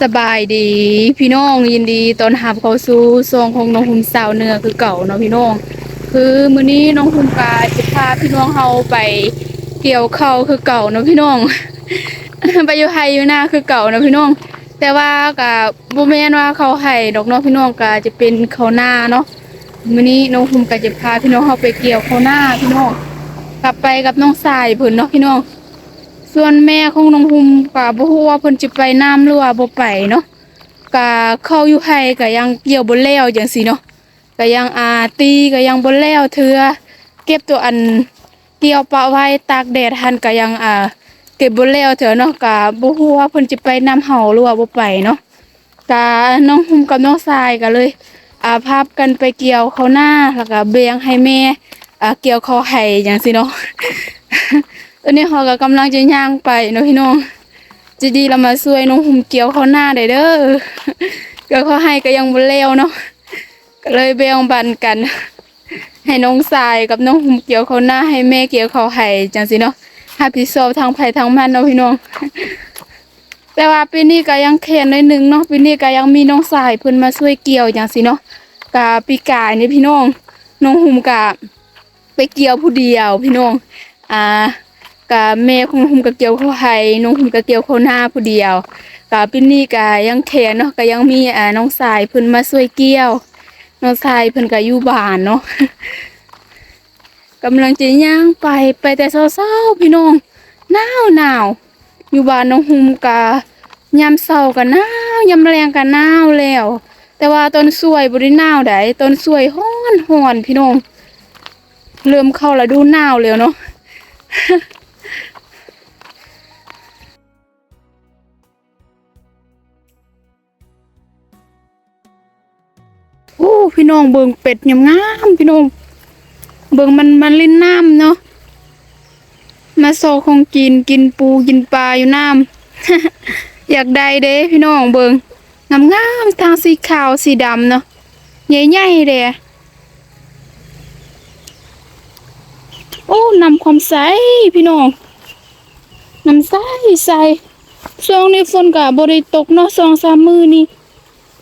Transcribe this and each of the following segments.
สบายดี พี่น้องยินดีตอนหับเขาสู่ซองของน้องหุมสาวเนือคือเก่าเนาะพี่น้อง คือมื้อนี้น้องหุมกาจะพาพี่น้องเฮาไปเกี่ยวเขาคือเก่าเนาะพี่น้อง ไปอยู่ไห้อยู่หน้าคือเก่าเนาะพี่น้อง แต่ว่าก็บ่แม่นว่าเขาให้ดอกเนาะพี่น้องก็จะเป็นเขาหน้าเนาะมื้อนี้น้องหุมก็จะพาพี่น้องเฮาไปเกี่ยวเขาหน้าพี่น้อง กลับไปกับน้องสายเพิ่นเนาะพี่น้อง ส่วนแม่ของน้องหุมก็บ่ฮู้ว่าเพิ่นสิไปน้ำหรือว่าบ่ไปเนาะก็เข้าอยู่ให้ก็ยังเกี่ยวบ่แล้วจังซี่เนาะก็ยังอาตีก็ยังบ่แล้วเทื่อเก็บตัวอันเกี่ยวปะไว้ตากแดดหันก็ยังอ่าเก็บบ่แล้วเทื่อเนาะก็บ่ฮู้ว่าเพิ่นสิไปน้ำเฮาหรือว่าบ่ไปเนาะก็น้องหุมกับน้องทรายก็เลยอ่าพากันไปเกี่ยวเขาหน้าแล้วก็เบียงให้แม่อ่าเกี่ยวข้าวให้จังซี่เนาะ อนนี้เขาก็กำลังจะย่างไปเนาะพี่น้องจะดีเรามาช่วยน้องหุ่มเกี่ยวเขาหน้าได้เด้อเกี่ยวเขาให้ก็ยังบ่แล้วเนาะก็เลยแบ่งบันกัน ให้น้องสายกับน้องหุ่มเกี่ยวเขาหน้าให้แม่เกี่ยวเขาให้จังสิเนาะให้พี่โซทางไผทางมันเนาะพี่น้องแต่ว่าปีนี้ก็ยังเข็นหน่อยหนึงเนาะปีนี้ก็ยังมีน้องสายเพิ่นมาช่วยเกี่ยวจังสิเนาะกะปีกายนี่พี่น้องน้องหุ่มกะไปเกี่ยวผู้เดียวพี่น้องอ่า กะแม่ของหุ่มกะเกี่ยวเขาให้น้องหุ่มกะเกี่ยวเขาหน้าผู้เดียวกะปีนี้กะยังแขนเนาะกะยังมีอ่าน้องสายเพิ่นมาช่วยเกี่ยว น้องสายเพิ่นกะอยู่บ้านเนาะกำลังจะย่างไปไปแต่เช้าๆพี่น้องหนาวหนาวอยู่บ้านน้องหุ่มกะยามเช้าก็หนาวยามแรงก็หนาวแล้ว แต่ว่าตอนสวยบ่ได้หนาวใดตอนสวยร้อนร้อนพี่น้องเริ่มเข้าฤดูหนาวแล้วเนาะ พี่น้องเบิงเป็ดยำงามพี่น้องเบิงมันมันลิ้นน้ำเนาะมาโซของกินกินปูกินปลาอยู่น้ำอยากได้เด้พี่น้องเบิงงามงามทางสีขาวสีดำเนาะใหญ่ๆเด้โอ้นำความใสพี่น้องนำใสใสช่วงนี้ฝนก็บ่ได้ตกเนาะสองสามมือนี้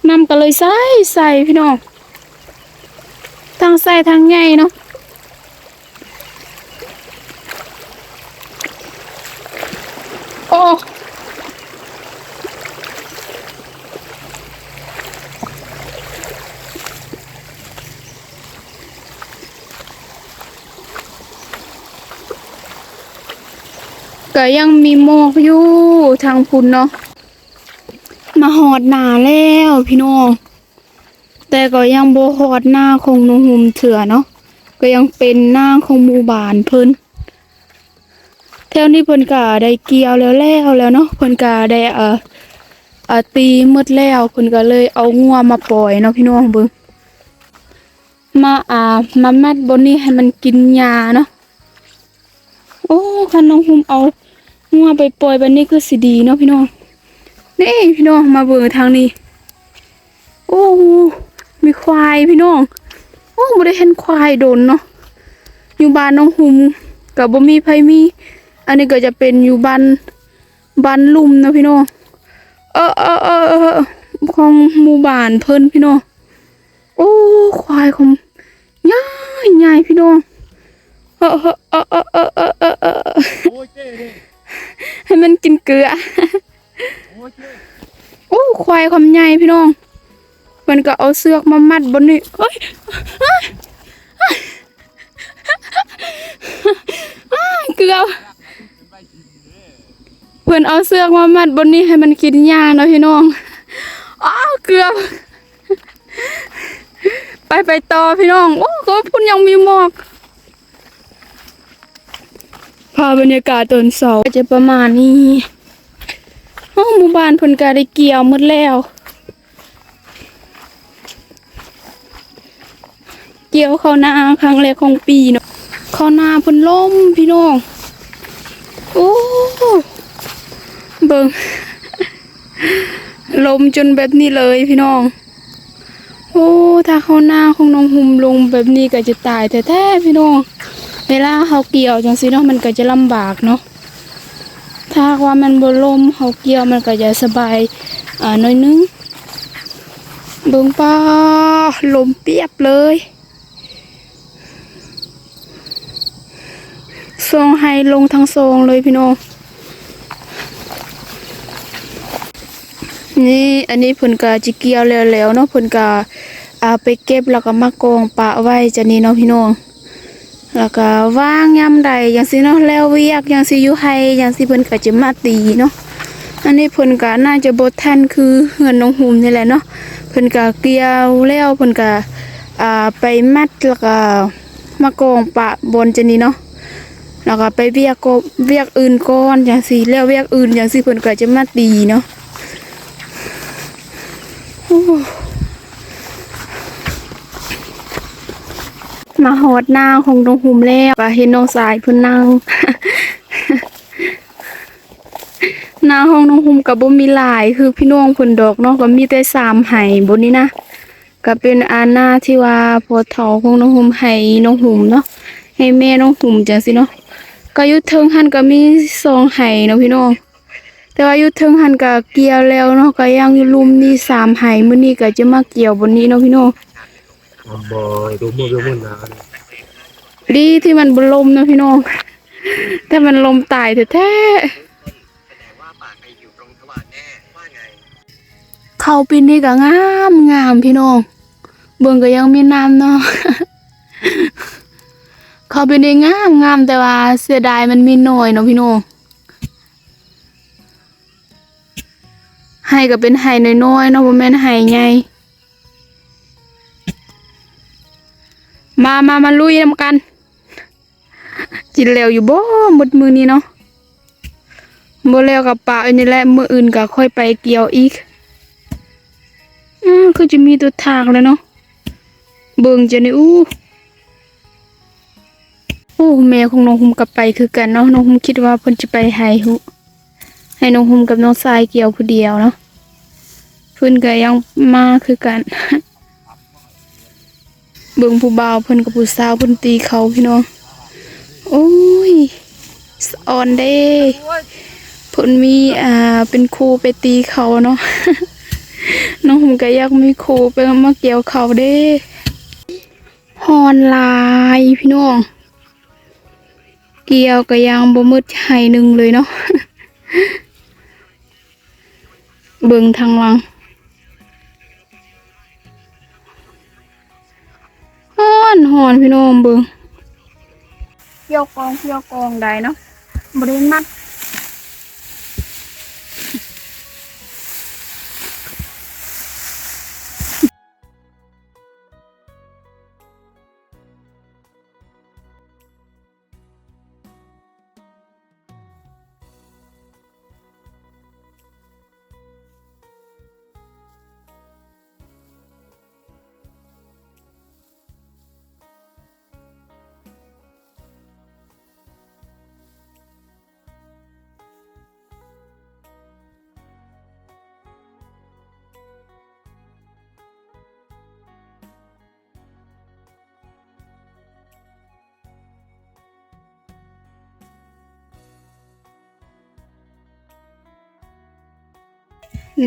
น้ำก็เลยใสใสพี่น้อง ทางใส่ทางใหญ่เนาะโอ้ก็ยังมีหมกอยู่ทางพุ่นเนาะ มาหอดหนาแล้วพี่น้อง แต่ก็ยังโบหอดหน้าของหนุ่มเถื่อเนาะก็ยังเป็นหน้าของหมู่บ้านเพิ่นแถวนี้เพิ่นก็ได้เกี่ยวแล้วแล้วแล้วเนาะเพิ่นก็ได้เอ่อเอ่อตีมืดแล้วเพิ่นก็เลยเอางัวมาปล่อยเนาะพี่น้องเบิ่งมาอ่ามามัดบนนี้ให้มันกินหญ้าเนาะโอ้คันน้องหุมเอางัวไปปล่อยแบบนี้คือสิดีเนาะพี่น้องนี่พี่น้องมาเบิ่งทางนี้ โอ้ มีควายพี่น้องโอ้ไม่ได้เห็นควายโดนเนาะอยู่บ้านน้องหุมกับบ่มีไผมี อันนี้ก็จะเป็นอยู่บ้านบ้านลุ่มนะพี่น้องเออเออเออของหมู่บ้านเพิ่นพี่น้องโอ้ควายของใหญ่ใหญ่พี่น้องเออเออเออเออเออเออเออให้มันกินเกลือโอ้ควายความใหญ่พี่น้อง มันก็เอาเสือกมามัดบนนี้เอ้ยอ้ายอ้ายอ้ายเกลือเพื่อนเอาเสือกมามัดบนนี้ให้มันกินหญ้าเนาะพี่น้องอ้าวเกลือไปไปต่อพี่น้อง โอ้ก็พุ่นยังมีหมอกพาบรรยากาศตอนเสาร์จะประมาณนี้ โอ้หมู่บ้านเพิ่นก็ได้เกี่ยวหมดแล้ว เกี่ยวเข้าหน้าครั้งแรกของปีเนาะเข้าหน้าพิ่นล่มพี่น้องโอ้เบิ่งลมจนแบบนี้เลยพี่น้อง โอ้ถ้าเข้าหน้าของน้องหุ่มลงแบบนี้ก็จะตายแท้ๆพี่น้อง เวลาเขาเกี่ยวจังซี่เนาะมันก็จะลำบากเนาะถ้าว่ามันบนลมเขาเกี่ยวมันก็จะสบายอ่าหน้อยนึงเบิ่งป้าลมเปียบเลย ซองให้ลงทั้งซองเลยพี่น้องนี่อันนี้เพิ่นก็จิเกียวแล้วๆเนาะเพิ่นก็เอาไปเก็บแล้วก็มากองปะไว้จะนี่เนาะพี่น้องแล้วก็ว่างยามใดอย่างสิเนาะแล้วเวียกอย่างสิอยู่ไห้อย่างสิเพิ่นก็จะมาตีเนาะอันนี้เพิ่นก็น่าจะบ่ทันคือเฮือนน้องหุมนี่แหละเนาะเพิ่นก็เกี่ยวแล้วเพิ่นก็อ่าไปมัดแล้วก็มากองปะบนจะนี่เนาะ แล้วก็ไปเวียกก็เวียกอื่นก่อนอย่างสิแล้วเวียกอื่นอย่างสิเพิ่นก็จะมาตีเนาะมาหอดน้าของน้องหุมแล้วก็เห็นน้องสายเพิ่นนั่งนาห้องน้องหุมกับบ่มีหลายคือพี่น้องเพิ่นดอกเนาะก็มีแต่สามไห้บนนี้นะก็เป็นอาหน้าที่ว่าพอเฒ่าของน้องหุมให้น้องหุมเนาะให้แม่น้องหุมจังซี่เนาะ ก็อยู่เทิงหันก็มีสองไห้เนาะพี่น้องแต่ว่าอยู่เทิงหันก็เกี่ยวแล้วเนาะก็ยังอยู่ลุมนี่สามไห้มื้อนี้ก็จะมาเกี่ยวบนนี้เนาะพี่น้องบอยดูมือดูมือนานดีที่มันบลมนะพี่น้องแต่มันลมตายแท้ๆเขาปีนี้ก็งามงามพี่น้องเบิ่งก็ยังมีน้ำเนาะ เขาปีนี้งามงามแต่ว่าเสียดายมันมีน้อยเนาะพี่น้องให้ก็เป็นให้น้อยๆเนาะบ่แม่นให้ใหญ่มามามาลุยนำกัน กินแล้วอยู่บ่หมดมือนี้เนาะบ่แล้วกับปลาอันนี้แหละมืออื่นก็ค่อยไปเกี่ยวอีกอืมคือจะมีตัวทางแล้วเนาะเบิ่งจะนี่อู้ โอ้แม่ของน้องหุมกลับไปคือกันเนาะน้องหุมคิดว่าเพิ่นจะไปให้หุให้น้องหุมกับน้องทรายเกี่ยวผู้เดียวเนาะเพิ่นก็ยังมาคือกัน เบิ่งผู้บ่าวเพิ่นกับผู้สาวเพิ่นตีเขาพี่น้องโอ้ยสะออนเด้เพิ่นมีอ่าเป็นครูไปตีเขาเนาะน้องผมก็อยากมีครูไปมาเกี่ยวเขาเด้ฮอนลายพี่น้อง เกี่ยวก็ยังบ่มืดใจหนึ่งเลยเนาะเบิ่งทางหลังฮ้อนฮอนพี่น้องเบิ่งเกี่ยวกองเกี่ยวกองได้เนาะบริมัด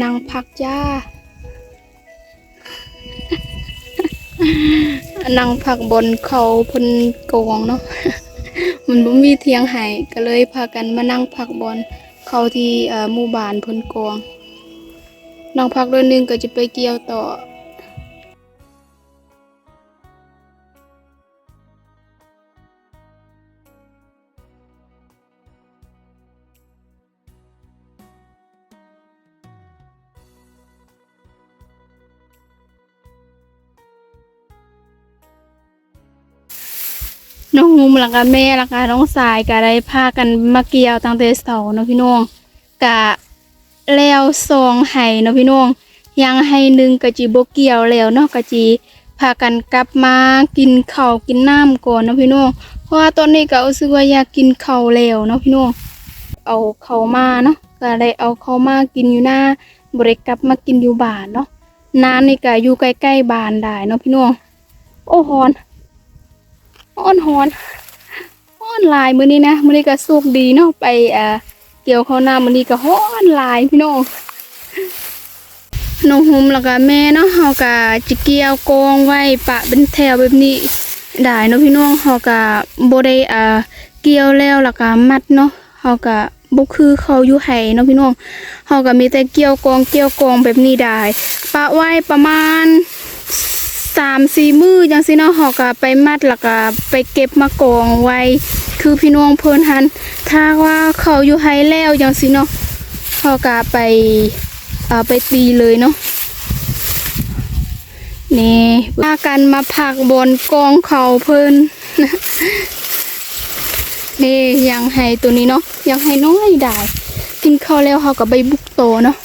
นั่งพักจ้านั่งพักบนเขาพนกวงเนาะ มันบ่มีเทียงให้ก็เลยพากันมานั่งพักบนเขาที่หมู่บ้านพนกวงนั่งพักเดือนหนึงก็จะไปเกี่ยวต่อ น้องหุมล้วก็แม่แล้วก็น้องสายก็ได้พากันมาเกี่ยวตั้งแต่เสาเนาะพี่น้องกะแล้วซองไห้เนาะพี่น้องยังให้หนึ่งกะจีบเกี่ยวแล้วเนาะกะจีพากันกลับมากินข้าวกินน้ำก่อนเนาะพี่น้องเพราะว่าตอนนี้ก็รู้สึกว่าอยากกินข้าวแล้วเนาะพี่น้องเอาเข้าวมาเนาะก็ได้เอาเข้าวมากินอยู่หน้าบริกลับมากินอยู่บ้านเนาะน้ำนี่ก็อยู่ใกล้ๆบ้านได้เนาะพี่น้องโอ้ฮอน ฮ้อนฮอนฮ้อนลายมื้อนี้นะมื้อนี้ก็สุกดีเนาะไปเอ่อเกี่ยวข้าวหน้ามื้อนี้ก็ฮ้อนลายพี่น้องน้องหุมแล้วก็แม่เนาะเฮาก็จะเกี่ยวกองไว้ปะเป็นแถวแบบนี้ได้เนาะพี่น้องเฮาก็บ่ได้อ่าเกี่ยวแล้วแล้วก็มัดเนาะเฮาก็บ่คือเขาอยู่ไห้เนาะพี่น้องเฮาก็มีแต่เกี่ยวกองเกี่ยวกองแบบนี้ได้ปะไว้ประมาณ สามสี่มือจังสิเนาะเฮาก็ไปมัดแล้วก็ไปเก็บมากองไว้ คือพี่น้องเพิ่นหัน ถ้าว่าเขาอยู่ไห้แล้วจังสิเนาะเฮาก็ไปเอ่อไปตีเลยเนาะนี่พากันมาพักบนกองเขาเพิ่นนี่ยังให้ตัวนี้เนาะยังให้น้อยได้ กินข้าวแล้วเฮาก็ไปบุกโตเนาะ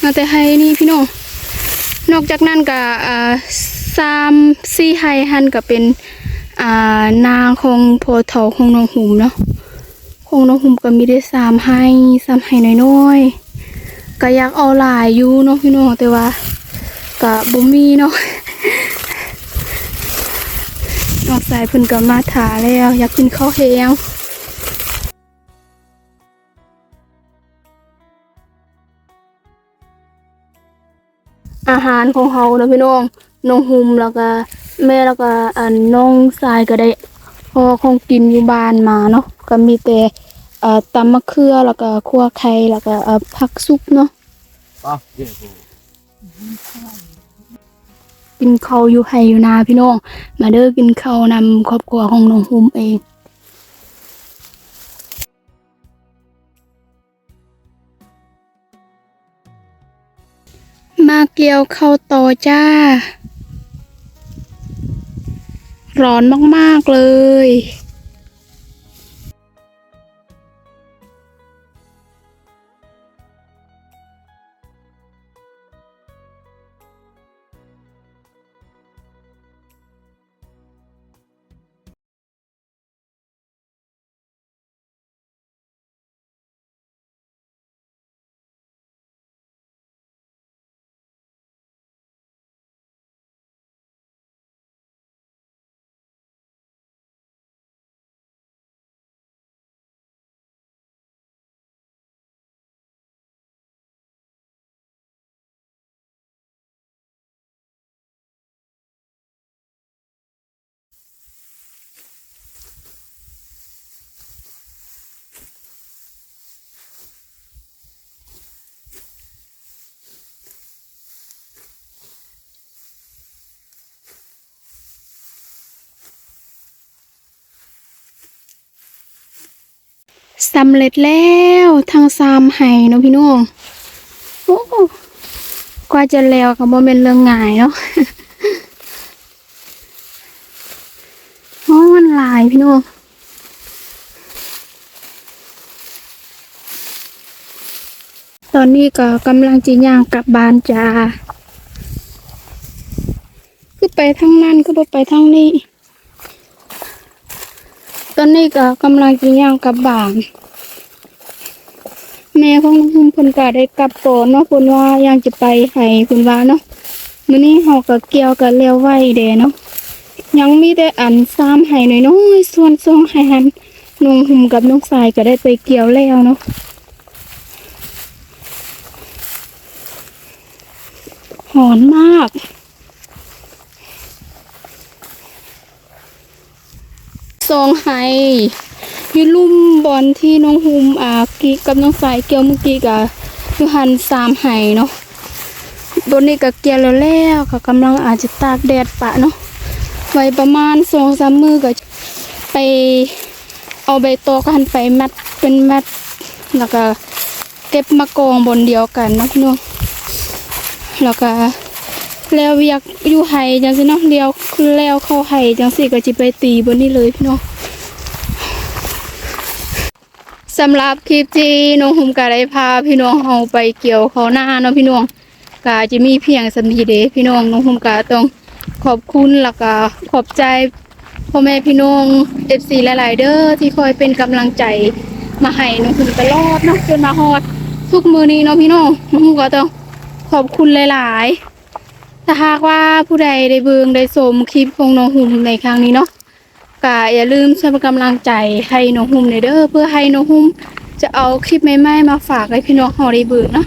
เอาแต่ให้นี่พี่น้อง นอกจากนั้นก็อ่าซามซี่ไฮฮันก็เป็นานางของโพธิ์เถาของน้องหุมเนาะของน้องหุมก็มีได้สามให้สามให้น้อยๆก็อยากเอาหลายอยู่เนาะพี่น้องแต่ว่าก็บ่มีเนาะนอกสายเพิ่นก็มาถาแล้ว อยากกินข้าวแห้ง อาหารของเฮานะพี่น้องน้องหุมแล้วก็แม่แล้วก็อันน้องสายก็ได้พอของกินอยู่บ้านมาเนาะก็มีแต่เอ่อตำมะเขือแล้วก็คั่วไข่แล้วก็เอ่อผักซุปเนาะป่ะเดี๋ยวกูกินข้าวอยู่ไห้อยู่นาพี่น้อง มาเด้อกินข้าวนำครอบครัวของน้องหุมเอง มาเกี่ยวเข้าต่อจ้า ร้อนมาก ๆ เลย สำเร็จแล้วทางซามไห้เนาะพี่น้องโอ้กว่าจะแล้วก็บ่เป็นเรื่องง่ายเนาะโอ้มันลายพี่น้องตอนนี้ก็กำลังจีย่างกลับบ้านจ้าคือไปทางนั้นคือบ่ไปทางนี้ ตอนนี้ก็กำลังจะย่างกลับบ้าน แม่ของนุ่มเพิ่นก็ได้กลับก่อนเนาะเพิ่นว่ายังจะไปให้เพิ่นว่าเนาะมื้อนี้เฮาก็เกี่ยวกันแล้วไว้เด้เนาะยังมีแต่อันซ้ำให้น้อยๆส่วนสองให้หันน้องหุ่มกับน้องสายก็ได้ไปเกี่ยวแล้วเนาะหอนมากซองไฮ อยู่ลุ่มบอลที่น้องฮูมอ่ากีกับน้องสายเกี่ยวเมื่อกี้กับยู่หันสามไฮเนาะบนนี้ก็เกี่ยวแล้วแล้วก็กำลังอาจจะตากแดดปะเนาะไว้ประมาณสองสามมือก็ไปเอาใบตอกหันไปมัดเป็นมัดแล้วก็เก็บมากองบนเดียวกันนะพี่น้องแล้วก็แล้วอยกอยู่ไห้จังสิเนาะเลี้ยวแล้วเข้าไห้จังสิก็จิไปตีบนนี้เลยพี่น้อง สำหรับคลิปที่น้องหุมก็ได้พาพี่น้องเฮาไปเกี่ยวเขาหน้าเนาะพี่น้องก็จะมีเพียงสำนีเดพี่น้องน้องหุมก็ต้องขอบคุณแล้วก็ขอบใจพ่อแม่พี่น้อง FC หลาย ๆ เด้อที่คอยเป็นกำลังใจมาให้น้องหุมตลอดเนาะจนมาฮอดทุกมือนี้เนาะพี่น้องน้องหุมก็ต้องขอบคุณหลาย ๆ ถ้าหากว่าผู้ใดได้เบิงได้ชมคลิปของน้องหุ่มในครั้งนี้เนาะ ก็อย่าลืมช่วยเป็นกำลังใจให้น้องหุ่มเนอยเด้อเพื่อให้น้องหุ่มจะเอาคลิปใหม่ๆมาฝากให้พี่น้องเฮาได้เบิงเนาะ